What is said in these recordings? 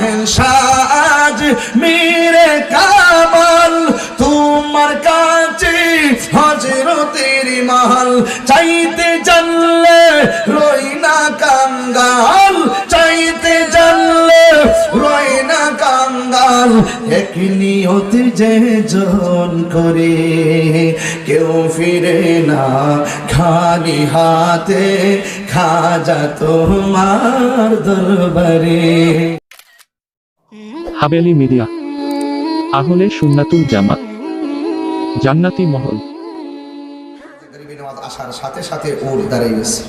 শাহেন সাজ মেরে কামাল, তোমার কাছে হজরতের মাল চাইতে জানলে রই না কাঙ্গাল, চাইতে জানলে রই না কাঙ্গাল। এক নিয়ত যে জন করে কেউ ফিরে না, খালি হাতে খাজা তোমার দরবারে। হাবেলি মিডিয়া। আহলে সুন্নাতুল জামাত। জান্নাতি মহল। আসার সাথে সাথে উঠ দাঁড়িয়ে গেছে।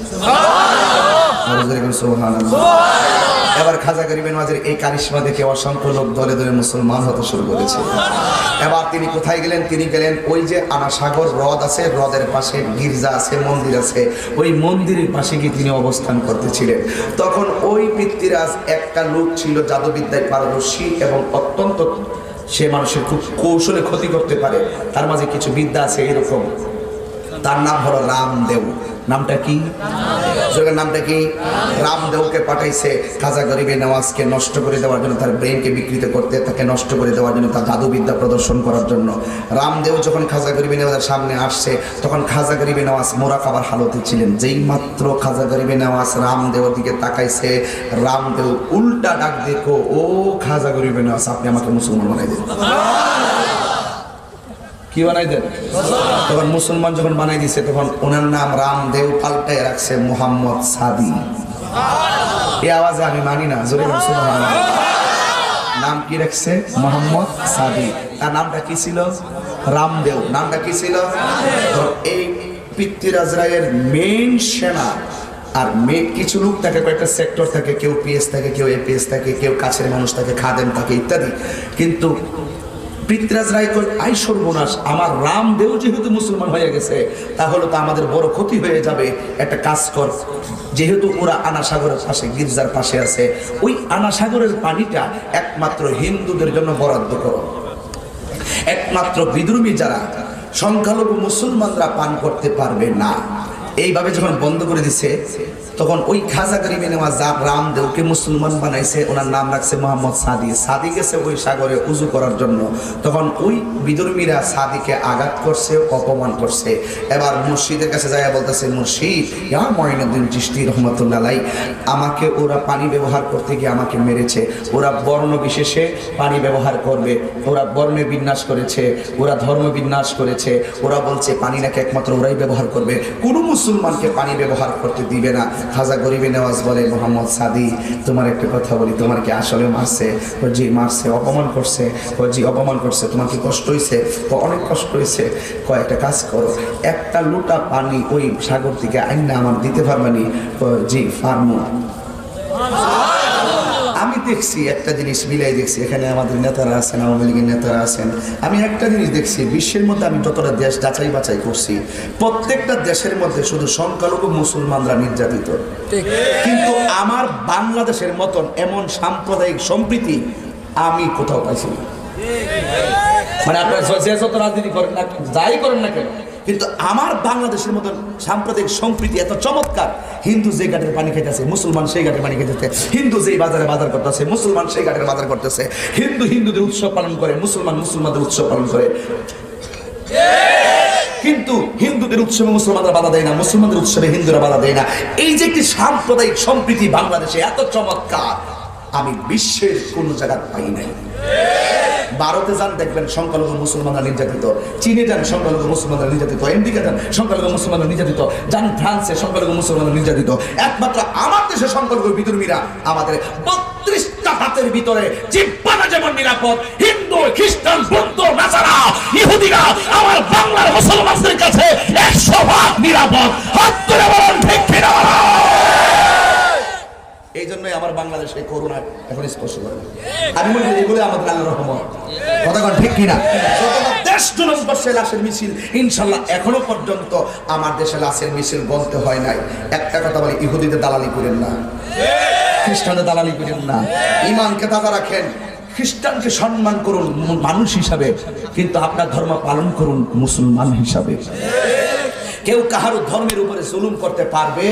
এবার খাজা গরিবের মাঝের এই কারিশমা দেখে অসংখ্য লোক দলে দলে মুসলমান হতে শুরু করেছে। এবার তিনি কোথায় গেলেন? তিনি গেলেন ওই যে আনাসাগর হ্রদ আছে, হ্রদের পাশে গির্জা আছে, মন্দির আছে। ওই মন্দিরের পাশে গিয়ে তিনি অবস্থান করতেছিলেন। তখন ওই পিতৃরাজ একটা লোক ছিল জাদুবিদ্যায় পারদর্শী এবং অত্যন্ত সে মানুষের খুব কৌশলে ক্ষতি করতে পারে। তার মাঝে কিছু বিদ্যা আছে এরকম। তার নাম হলো রামদেব। নামটা কি? যোগের নামটা কি? রামদেবকে পাঠাইছে খাজা গরিবের নেওয়াজকে নষ্ট করে দেওয়ার জন্য, তার ব্রেনকে বিকৃত করতে, তাকে নষ্ট করে দেওয়ার জন্য, তার জাদুবিদ্যা প্রদর্শন করার জন্য। রামদেব যখন খাজা গরিবে নেওয়াজের সামনে আসছে, তখন খাজা গরিবে নেওয়াজ মোরা খাবার হালতে ছিলেন। যেই মাত্র খাজা গরিবে নেওয়াজ রামদেবের দিকে তাকাইছে রামদেব উল্টা ডাক দেখো ও খাজা গরিবে নেওয়াজ আপনি আমাকে মুসলমান বানাই দেন। কি বানাই দেন তখন মুসলমান যখন বানাই দিছে, তখন ওনার নাম রামদেব পাল্টায় রাখছে, মোহাম্মদ সাদি। এই আওয়াজে আমি মানি না, জোরে মুসলমান নাম কি রাখছে? মোহাম্মদ সাদি। তার নামটা কি ছিল? রামদেব নামটা কি ছিল? এই পৃথ্বীরাজ রায়ের মেইন সেনা। আর মে কিছু লোক থাকে, কয়েকটা সেক্টর থাকে, কেউ পিএস থাকে, কেউ এপিএস থাকে, কেউ কাছের মানুষ থাকে, খাদেম থাকে, ইত্যাদি। কিন্তু পৃথ্বীরাজ রায় কই আই সর্বনাশ, আমার রামদেও যেহেতু মুসলমান হয়ে গেছে, তাহলে তো আমাদের বড় ক্ষতি হয়ে যাবে। একটা কাজ কর, যেহেতু ওরা আনা সাগরের পাশে, গির্জার পাশে আছে, ওই আনা সাগরের পানিটা একমাত্র হিন্দুদের জন্য বরাদ্দ করো। একমাত্র বিদ্রোহী যারা, সংখ্যালঘু মুসলমানরা পান করতে পারবে না। এইভাবে যখন বন্ধ করে দিছে তখন ওই খাজা গরিবে নেওয়া রাম রামদেওকে মুসলমান বানাইছে, ওনার নাম রাখছে মোহাম্মদ সাদি। সাদি গেছে ওই সাগরে উজু করার জন্য। তখন ওই বিদর্মীরা সাদিকে আঘাত করছে, অপমান করছে। এবার মুর্শিদের কাছে যায় বলতেছে, মুর্শিদ, ইয়া মঈনুদ্দিন চিশতি রহমতুল্লাহ আমাকে ওরা পানি ব্যবহার করতে গিয়ে আমাকে মেরেছে। ওরা বর্ণ বিশেষে পানি ব্যবহার করবে। ওরা বর্ণে বিন্যাস করেছে, ওরা ধর্ম বিন্যাস করেছে। ওরা বলছে, পানি নাকি একমাত্র ওরাই ব্যবহার করবে। কোনো মুসলমানকে পানি ব্যবহার করতে দিবে না। খাজা গরিবে নেওয়াজ বলে, মোহাম্মদ সাদি, তোমার একটা কথা বলি, তোমার কি আসলে মারছে? ও জি মারছে, অপমান করছে, ও জি অপমান করছে, তোমার কি কষ্ট হয়েছে ও অনেক কষ্ট হয়েছে কয়েকটা কাজ করো, একটা লোটা পানি ওই সাগর থেকে আইনা আমার দিতে পারবানি জি, ফার্মু। দেখছি একটা জিনিস মিলাই দেখছি। এখানে আমাদের নেতারা আছেন আওয়ামী লীগের নেতারা আছেন। আমি একটা জিনিস দেখছি বিশ্বের মধ্যে আমি যতটা দেশ যাচাই বাছাই করছি প্রত্যেকটা দেশের মধ্যে শুধু সংখ্যালঘু মুসলমানরা নির্যাতিত। কিন্তু আমার বাংলাদেশের মতন এমন সাম্প্রদায়িক সম্প্রীতি আমি কোথাও পাইছি মানে আপনার যে যত রাজনীতি করেন না যাই করেন না কেন কিন্তু আমার বাংলাদেশের মতন সাম্প্রদায়িক সম্প্রীতি এত চমৎকার, হিন্দু যে ঘাটের পানি খাইতেছে, মুসলমান সেই ঘাটের পানি খাইতেছে, হিন্দু যেই বাজারে বাজার করতেছে, মুসলমান সেই ঘাটের বাজার করতেছে, হিন্দু হিন্দুদের উৎসব পালন করে, মুসলমান মুসলমানদের উৎসব পালন করে। কিন্তু হিন্দুদের উৎসবে মুসলমানরা বাধা দেয় না, মুসলমানদের উৎসবে হিন্দুরা বাধা দেয় না। এই যে একটি সাম্প্রদায়িক সম্প্রীতি বাংলাদেশে এত চমৎকার, আমি বিশ্বের কোন জায়গায় পাই নাই। ভারতে যান, দেখবেন সংখ্যালঘু মুসলমানরা নির্যাতিত। চীনে যান, সংখ্যালঘু মুসলমানরা নির্যাতিত। আমেরিকা যান, সংখ্যালঘু মুসলমানরা নির্যাতিত। যান ফ্রান্সে, সংখ্যালঘু মুসলমানরা নির্যাতিত। একমাত্র আমার দেশে সংখ্যালঘু বিধর্মীরা আমাদের বত্রিশটা হাতের ভিতরে জিব্বানা যেমন নিরাপদ, হিন্দু, খ্রিস্টান, বৌদ্ধ, নাসারা, ইহুদিরা আমার বাংলার মুসলমানদের কাছে একশো ভাগ নিরাপদ হাত তুলে বলেন ঠিক কিনা বলো? এই জন্যই আমার বাংলাদেশে করোনা এখন স্পর্শ করে আমি মনে করি এগুলো আমাদের আল্লাহ রহমত। ঠিক কিনা? আমার দেশে লাশের মিছিল বলতে হয় নাই। একটা কথা বলি, ইহুদিদের দালালি করেন না। খ্রিস্টানদের দালালি করেন না। রাখেন। খ্রিস্টানকে সম্মান করুন মানুষ হিসাবে, কিন্তু আপনার ধর্ম পালন করুন মুসলমান হিসাবে। কেউ কাহারও ধর্মের উপরে জুলুম করতে পারবে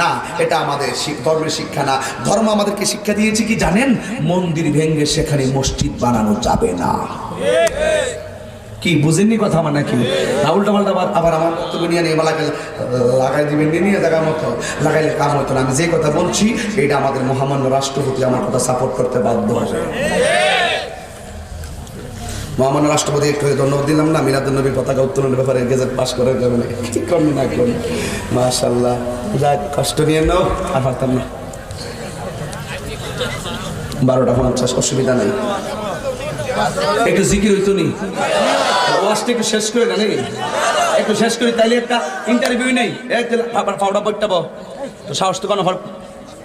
না। এটা আমাদের ধর্মের শিক্ষা না। ধর্ম আমাদেরকে শিক্ষা দিয়েছে কি জানেন? মন্দির ভেঙ্গে সেখানে মসজিদ বানানো যাবে না। কি, বুঝেননি কথা আমার নাকি? না উল্টা পাল্টা আবার আমার বক্তব্য নিয়ে নিয়ে লাগাই লাগাই দিবেন নিয়ে জায়গার মতো। লাগাইলে কাম হতো না। আমি যে কথা বলছি, এটা আমাদের মহামান্য রাষ্ট্রপতি আমার কথা সাপোর্ট করতে বাধ্য হবে। মহামান্য রাষ্ট্রপতি, একটু ধন্যবাদ দিলাম না। মিলাদুল নবীর পতাকা উত্তোলনের ব্যাপারে গেজেট পাশ করার কারণে কি করুন, না করুন। মাশাল্লাহ যাক, কষ্ট নিয়ে নাও, আর পারতাম না। বারোটা পঞ্চাশ, অসুবিধা নেই। একটু জিকির হইতো নি। ওয়াজটা একটু শেষ করে না, নাকি? একটু শেষ করি, তাইলে একটা ইন্টারভিউ নেই। আবার পাউডা পড়তে পাও তো সাহস তো কেন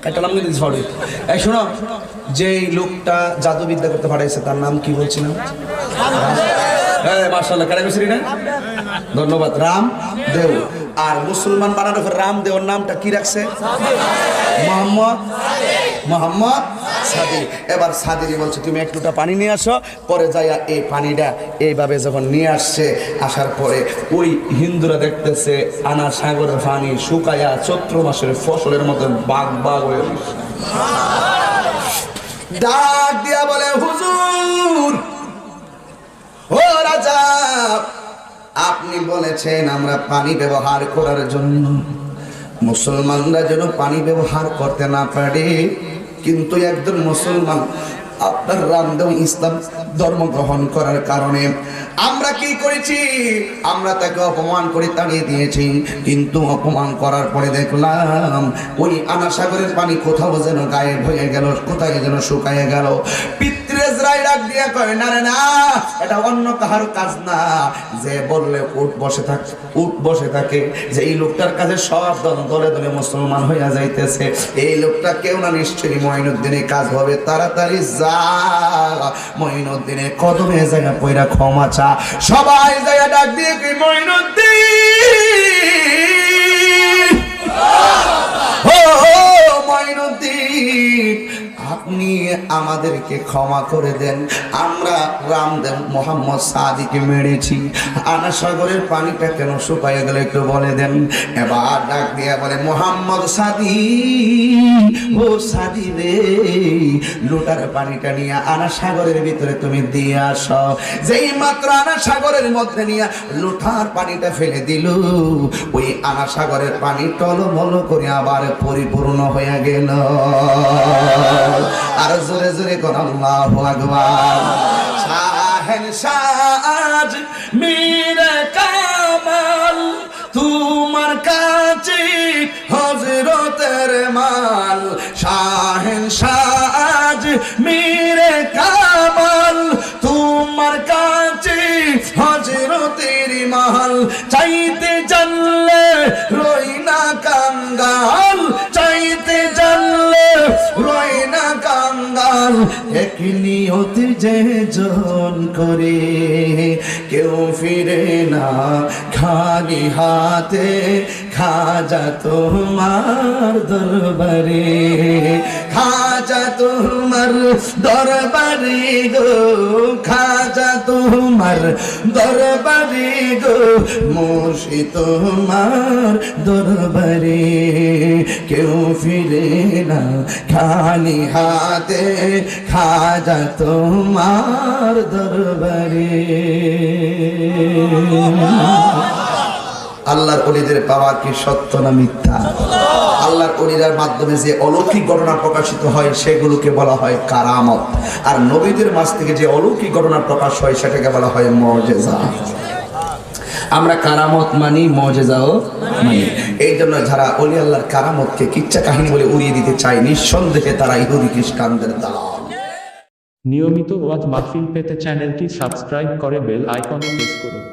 কাটালাম কিন্তু পাউডার এই শোনো যে লোকটা জাদুবিদ্যা করতে পাঠাইছে, তার নাম কি বলছিলাম? হ্যাঁ না ধন্যবাদ, রাম দেও। আর মুসলমান বানানোর রাম দেওর নামটা কি রাখছে? মোহাম্মদ মোহাম্মদ সাদি এবার সাদিরি বলছে, তুমি একটুটা পানি নিয়ে আসো, পরে যাইয়া এই পানিটা এইভাবে যখন নিয়ে আসছে, আসার পরে ওই হিন্দুরা দেখতেছে আনা সাগরের পানি শুকায়া চৈত্র মাসের ফসলের মতো বাঘ বাঘ হয়ে। ডাক দিয়া বলে, হুজুর আপনি বলেছেন আমরা পানি ব্যবহার করার জন্য। মুসলমানরা যেন পানি ব্যবহার করতে না পারে। কিন্তু একজন মুসলমান আপনার রামদেব ইসলাম ধর্ম গ্রহণ করার কারণে আমরা কি করেছি? আমরা তাকে অপমান করে তাড়িয়ে দিয়েছি। কিন্তু অপমান করার পরে দেখলাম ওই আনাসাগরের পানি কোথাও যেন গায়েব হয়ে গেল, কোথায় যেন শুকায় গেল। পিতৃজরাই ডাক দিয়ে কয়, না রে, না, এটা অন্য কাহার কাজ না। যে বললে বসে বসে থাকে। যে এই লোকটার কাছে সব দল, দলে মুসলমান হইয়া যাইতেছে। এই লোকটা কেউ না, নিশ্চয়ই কাজ হবে। তাড়াতাড়ি যা কদমে জায়গা পয়রা ক্ষমা চা। সবাই জায়গা ডাক দিয়ে কি মঈনুদ্দিন! ও, মঈনুদ্দিন! আপনি আমাদেরকে ক্ষমা করে দেন। আমরা রামদেব মোহাম্মদ সাদিকে মেরেছি। আনা সাগরের পানিটা কেন শুকায় গেলে একটু বলে দেন। এবার ডাক দিয়ে বলে, মোহাম্মদ সাদি, ও সাদি রে, লোটার পানিটা নিয়ে আনা সাগরের ভিতরে তুমি দিয়ে আসো। যেই মাত্র আনা সাগরের মধ্যে নিয়ে লোটার পানিটা ফেলে দিল, ওই আনা সাগরের পানি টলমল করে আবার পরিপূর্ণ হয়ে গেল। আর জোরে জোরে সাজ, মীরে কামাল, তোমার কাছে হজরতের মাল। শাহেন সাজ, মীরে কামাল, তোমার কাছে হজরতের মাল। চাইতে জানলে রই না কাঙ্গাল কাঙ্গাল এক নিয়তি যে জন করে। কেউ ফিরে না খালি হাতে খাজা তোমার দরবারে, খাজা তোমার দরবারে গো, খাজা তোমার দরবারে গো মুর্শি তোমার দরবারে। কেউ ফিরে না খালি হাতে, খাজা তোমার দরবারে। আল্লাহর অলিদের পাওয়া কি সত্য না মিথ্যা? আল্লাহর অলিরার মাধ্যমে যে অলৌকিক ঘটনা প্রকাশিত হয়, সেগুলোকে বলা হয় কারামত। আর নবীদের মাছ থেকে যে অলৌকিক ঘটনা প্রকাশ হয়, সেটাকে বলা হয় মজেজা আমরা কারামত মানি মজেজাও মানি। এই জন্য যারা অলি আল্লাহর কারামতকে কিচ্ছা কাহিনী বলে উড়িয়ে দিতে চায়, নিঃসন্দেহে তারা ইহুদি খ্রিস্টানদের দালাল। নিয়মিত ওয়াজ মাহফিল পেতে চ্যানেলটি সাবস্ক্রাইব করে বেল আইকনে প্রেস করুন।